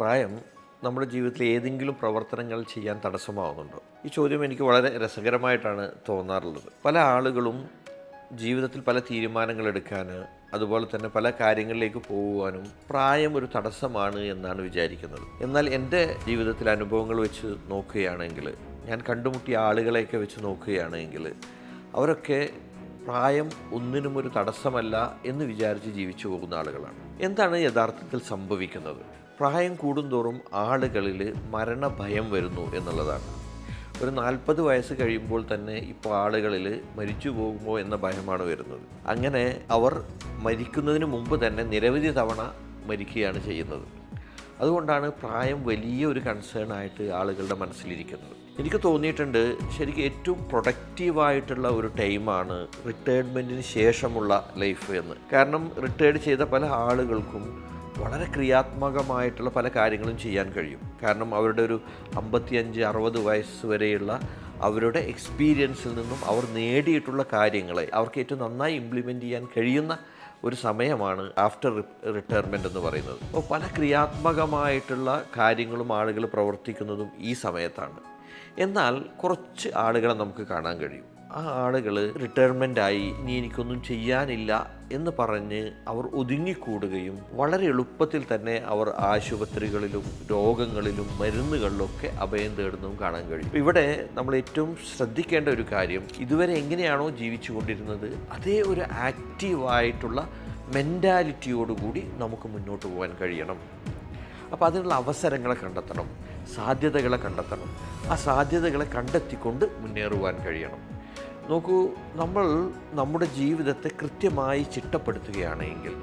പ്രായം നമ്മുടെ ജീവിതത്തിൽ ഏതെങ്കിലും പ്രവർത്തനങ്ങൾ ചെയ്യാൻ തടസ്സമാവുന്നുണ്ടോ? ഈ ചോദ്യം എനിക്ക് വളരെ രസകരമായിട്ടാണ് തോന്നാറുള്ളത്. പല ആളുകളും ജീവിതത്തിൽ പല തീരുമാനങ്ങൾ എടുക്കാൻ അതുപോലെ തന്നെ പല കാര്യങ്ങളിലേക്ക് പോകുവാനും പ്രായം ഒരു തടസ്സമാണ് എന്നാണ് വിചാരിക്കുന്നത്. എന്നാൽ എന്റെ ജീവിതത്തിൽ അനുഭവങ്ങൾ വെച്ച് നോക്കുകയാണെങ്കിൽ ഞാൻ കണ്ടുമുട്ടിയ ആളുകളെയൊക്കെ വെച്ച് നോക്കുകയാണെങ്കിൽ അവരൊക്കെ പ്രായം ഒന്നിനും ഒരു തടസ്സമല്ല എന്ന് വിചാരിച്ച് ജീവിച്ചു പോകുന്ന ആളുകളാണ്. എന്താണ് യഥാർത്ഥത്തിൽ സംഭവിക്കുന്നത്? പ്രായം കൂടുന്തോറും ആളുകളിൽ മരണഭയം വരുന്നു എന്നുള്ളതാണ്. ഒരു നാൽപ്പത് വയസ്സ് കഴിയുമ്പോൾ തന്നെ ഇപ്പോൾ ആളുകളിൽ മരിച്ചു പോകുമോ എന്ന ഭയമാണ് വരുന്നത്. അങ്ങനെ അവർ മരിക്കുന്നതിന് മുമ്പ് തന്നെ നിരവധി തവണ മരിക്കുകയാണ് ചെയ്യുന്നത്. അതുകൊണ്ടാണ് പ്രായം വലിയ ഒരു കൺസേൺ ആയിട്ട് ആളുകളുടെ മനസ്സിലിരിക്കുന്നത്. എനിക്ക് തോന്നിയിട്ടുണ്ട് ശരിക്കും ഏറ്റവും പ്രൊഡക്റ്റീവായിട്ടുള്ള ഒരു ടൈമാണ് റിട്ടയർമെന്റിന് ശേഷമുള്ള ലൈഫ് എന്ന്. കാരണം റിട്ടയർഡ് ചെയ്ത പല ആളുകൾക്കും വളരെ ക്രിയാത്മകമായിട്ടുള്ള പല കാര്യങ്ങളും ചെയ്യാൻ കഴിയും. കാരണം അവരുടെ ഒരു അമ്പത്തിയഞ്ച് അറുപത് വയസ്സ് വരെയുള്ള അവരുടെ എക്സ്പീരിയൻസിൽ നിന്നും അവർ നേടിയിട്ടുള്ള കാര്യങ്ങളെ അവർക്ക് ഏറ്റവും നന്നായി ഇംപ്ലിമെന്റ് ചെയ്യാൻ കഴിയുന്ന ഒരു സമയമാണ് ആഫ്റ്റർ റിട്ടയർമെന്റ് എന്ന് പറയുന്നത്. അപ്പോൾ പല ക്രിയാത്മകമായിട്ടുള്ള കാര്യങ്ങളും ആളുകൾ പ്രവർത്തിക്കുന്നതും ഈ സമയത്താണ്. എന്നാൽ കുറച്ച് ആളുകളെ നമുക്ക് കാണാൻ കഴിയും. ആ ആളുകൾ റിട്ടയർമെന്റായി ഇനി എനിക്കൊന്നും ചെയ്യാനില്ല എന്ന് പറഞ്ഞ് അവർ ഒതുങ്ങിക്കൂടുകയും വളരെ എളുപ്പത്തിൽ തന്നെ അവർ ആശുപത്രികളിലും രോഗങ്ങളിലും മരുന്നുകളിലൊക്കെ അഭയം തേടുന്നതും കാണാൻ കഴിയും. ഇവിടെ നമ്മൾ ഏറ്റവും ശ്രദ്ധിക്കേണ്ട ഒരു കാര്യം ഇതുവരെ എങ്ങനെയാണോ ജീവിച്ചു കൊണ്ടിരുന്നത് അതേ ഒരു ആക്റ്റീവായിട്ടുള്ള മെന്റാലിറ്റിയോടുകൂടി നമുക്ക് മുന്നോട്ട് പോകാൻ കഴിയണം. അപ്പോൾ അതിനുള്ള അവസരങ്ങളെ കണ്ടെത്തണം. സാധ്യതകളെ കണ്ടെത്തണം. ആ സാധ്യതകളെ കണ്ടെത്തിക്കൊണ്ട് മുന്നേറുവാൻ കഴിയണം. നോക്കൂ നമ്മൾ നമ്മുടെ ജീവിതത്തെ കൃത്യമായി ചിട്ടപ്പെടുത്തുകയാണെങ്കിൽ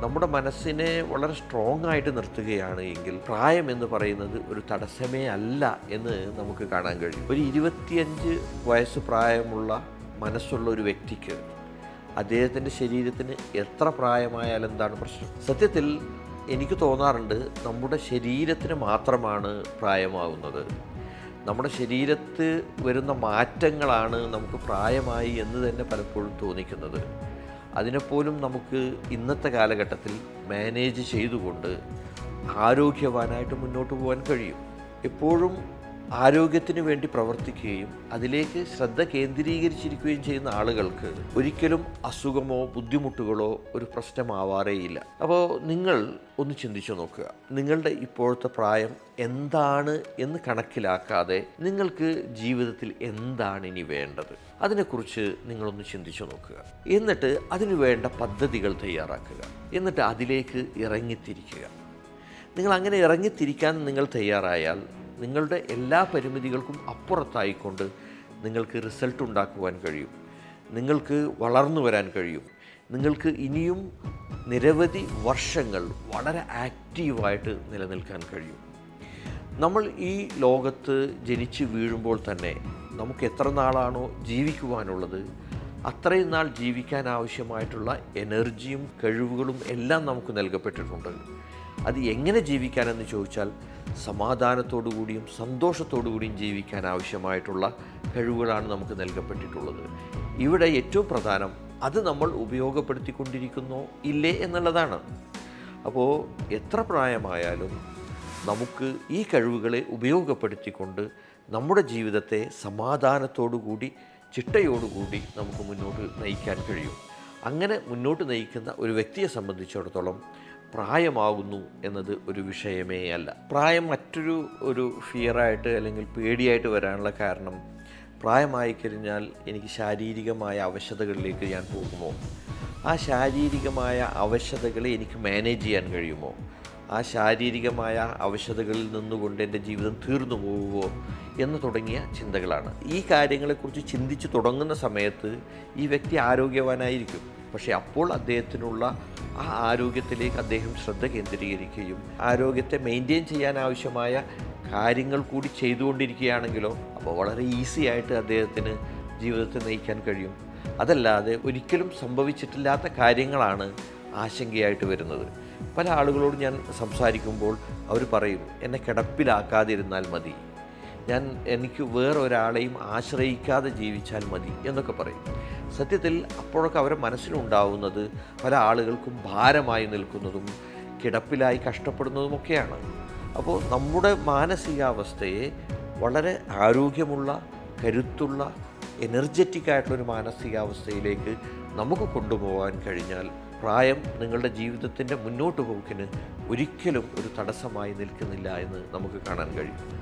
നമ്മുടെ മനസ്സിനെ വളരെ സ്ട്രോങ് ആയിട്ട് നിർത്തുകയാണ് എങ്കിൽ പ്രായം എന്ന് പറയുന്നത് ഒരു തടസ്സമേ അല്ല എന്ന് നമുക്ക് കാണാൻ കഴിയും. ഒരു ഇരുപത്തിയഞ്ച് വയസ്സ് പ്രായമുള്ള മനസ്സുള്ള ഒരു വ്യക്തിക്ക് അദ്ദേഹത്തിന്റെ ശരീരത്തിന് എത്ര പ്രായമായാലും എന്താണ് പ്രശ്നം? സത്യത്തിൽ എനിക്ക് തോന്നാറുണ്ട് നമ്മുടെ ശരീരത്തിന് മാത്രമാണ് പ്രായമാവുന്നത്. നമ്മുടെ ശരീരത്ത് വരുന്ന മാറ്റങ്ങളാണ് നമുക്ക് പ്രായമായി എന്ന് തന്നെ പലപ്പോഴും തോന്നിക്കുന്നത്. അതിനെപ്പോലും നമുക്ക് ഇന്നത്തെ കാലഘട്ടത്തിൽ മാനേജ് ചെയ്തുകൊണ്ട് ആരോഗ്യവാനായിട്ട് മുന്നോട്ട് പോകാൻ കഴിയും. എപ്പോഴും ആരോഗ്യത്തിന് വേണ്ടി പ്രവർത്തിക്കുകയും അതിലേക്ക് ശ്രദ്ധ കേന്ദ്രീകരിച്ചിരിക്കുകയും ചെയ്യുന്ന ആളുകൾക്ക് ഒരിക്കലും അസുഖമോ ബുദ്ധിമുട്ടുകളോ ഒരു പ്രശ്നമാവാറേയില്ല. അപ്പോൾ നിങ്ങൾ ഒന്ന് ചിന്തിച്ചു നോക്കുക. നിങ്ങളുടെ ഇപ്പോഴത്തെ പ്രായം എന്താണ് എന്ന് കണക്കിലാക്കാതെ നിങ്ങൾക്ക് ജീവിതത്തിൽ എന്താണ് ഇനി വേണ്ടത്? അതിനെക്കുറിച്ച് നിങ്ങളൊന്ന് ചിന്തിച്ചു നോക്കുക. എന്നിട്ട് അതിനു വേണ്ട പദ്ധതികൾ തയ്യാറാക്കുക. എന്നിട്ട് അതിലേക്ക് ഇറങ്ങിത്തിരിക്കുക. നിങ്ങൾ അങ്ങനെ ഇറങ്ങിത്തിരിക്കാൻ നിങ്ങൾ തയ്യാറായാൽ നിങ്ങളുടെ എല്ലാ പരിമിതികൾക്കും അപ്പുറത്തായിക്കൊണ്ട് നിങ്ങൾക്ക് റിസൾട്ട് ഉണ്ടാക്കുവാൻ കഴിയും. നിങ്ങൾക്ക് വളർന്നു വരാൻ കഴിയും. നിങ്ങൾക്ക് ഇനിയും നിരവധി വർഷങ്ങൾ വളരെ ആക്റ്റീവായിട്ട് നിലനിൽക്കാൻ കഴിയും. നമ്മൾ ഈ ലോകത്ത് ജനിച്ച് വീഴുമ്പോൾ തന്നെ നമുക്ക് എത്ര നാളാണോ ജീവിക്കുവാനുള്ളത് അത്രയും നാൾ ജീവിക്കാൻ ആവശ്യമായിട്ടുള്ള എനർജിയും കഴിവുകളും എല്ലാം നമുക്ക് നൽകപ്പെട്ടിട്ടുണ്ട്. അത് എങ്ങനെ ജീവിക്കാനെന്ന് ചോദിച്ചാൽ സമാധാനത്തോടു കൂടിയും സന്തോഷത്തോടു കൂടിയും ജീവിക്കാൻ ആവശ്യമായിട്ടുള്ള കഴിവുകളാണ് നമുക്ക് നൽകപ്പെട്ടിട്ടുള്ളത്. ഇവിടെ ഏറ്റവും പ്രധാനം അത് നമ്മൾ ഉപയോഗപ്പെടുത്തിക്കൊണ്ടിരിക്കുന്നോ ഇല്ലേ എന്നുള്ളതാണ്. അപ്പോൾ എത്ര പ്രായമായാലും നമുക്ക് ഈ കഴിവുകളെ ഉപയോഗപ്പെടുത്തിക്കൊണ്ട് നമ്മുടെ ജീവിതത്തെ സമാധാനത്തോടു കൂടി ചിട്ടയോടുകൂടി നമുക്ക് മുന്നോട്ട് നയിക്കാൻ കഴിയും. അങ്ങനെ മുന്നോട്ട് നയിക്കുന്ന ഒരു വ്യക്തിയെ സംബന്ധിച്ചിടത്തോളം പ്രായമാകുന്നു എന്നത് ഒരു വിഷയമേ അല്ല. പ്രായം മറ്റൊരു ഒരു ഫിയറായിട്ട് അല്ലെങ്കിൽ പേടിയായിട്ട് വരാനുള്ള കാരണം പ്രായമായി കഴിഞ്ഞാൽ എനിക്ക് ശാരീരികമായ അവശതകളിലേക്ക് ഞാൻ പോകുമോ? ആ ശാരീരികമായ അവശതകളെ എനിക്ക് മാനേജ് ചെയ്യാൻ കഴിയുമോ? ആ ശാരീരികമായ അവശതകളിൽ നിന്നുകൊണ്ട് എന്റെ ജീവിതം തീർന്നു പോകുമോ എന്ന് തുടങ്ങിയ ചിന്തകളാണ്. ഈ കാര്യങ്ങളെക്കുറിച്ച് ചിന്തിച്ച് തുടങ്ങുന്ന സമയത്ത് ഈ വ്യക്തി ആരോഗ്യവാനായിരിക്കും. പക്ഷേ അപ്പോൾ അദ്ദേഹത്തിനുള്ള ആ ആരോഗ്യത്തിലേക്ക് അദ്ദേഹം ശ്രദ്ധ കേന്ദ്രീകരിക്കുകയും ആരോഗ്യത്തെ മെയിന്റെയിൻ ചെയ്യാൻ ആവശ്യമായ കാര്യങ്ങൾ കൂടി ചെയ്തുകൊണ്ടിരിക്കുകയാണെങ്കിലോ അപ്പോൾ വളരെ ഈസി ആയിട്ട് അദ്ദേഹത്തിന് ജീവിതത്തെ നയിക്കാൻ കഴിയും. അതല്ലാതെ ഒരിക്കലും സംഭവിച്ചിട്ടില്ലാത്ത കാര്യങ്ങളാണ് ആശങ്കയായിട്ട് വരുന്നത്. പല ആളുകളോട് ഞാൻ സംസാരിക്കുമ്പോൾ അവർ പറയും എന്നെ കിടപ്പിലാക്കാതിരുന്നാൽ മതി. ഞാൻ എനിക്ക് വേറൊരാളെയും ആശ്രയിക്കാതെ ജീവിച്ചാൽ മതി എന്നൊക്കെ പറയും. സത്യത്തിൽ അപ്പോഴൊക്കെ അവരുടെ മനസ്സിലുണ്ടാവുന്നത് പല ആളുകൾക്കും ഭാരമായി നിൽക്കുന്നതും കിടപ്പിലായി കഷ്ടപ്പെടുന്നതുമൊക്കെയാണ്. അപ്പോൾ നമ്മുടെ മാനസികാവസ്ഥയെ വളരെ ആരോഗ്യമുള്ള കരുത്തുള്ള എനർജറ്റിക് ആയിട്ടുള്ളൊരു മാനസികാവസ്ഥയിലേക്ക് നമുക്ക് കൊണ്ടുപോകാൻ കഴിഞ്ഞാൽ പ്രായം നിങ്ങളുടെ ജീവിതത്തിന്റെ മുന്നോട്ട് പോക്കിന് ഒരിക്കലും ഒരു തടസ്സമായി നിൽക്കുന്നില്ല എന്ന് നമുക്ക് കാണാൻ കഴിയും.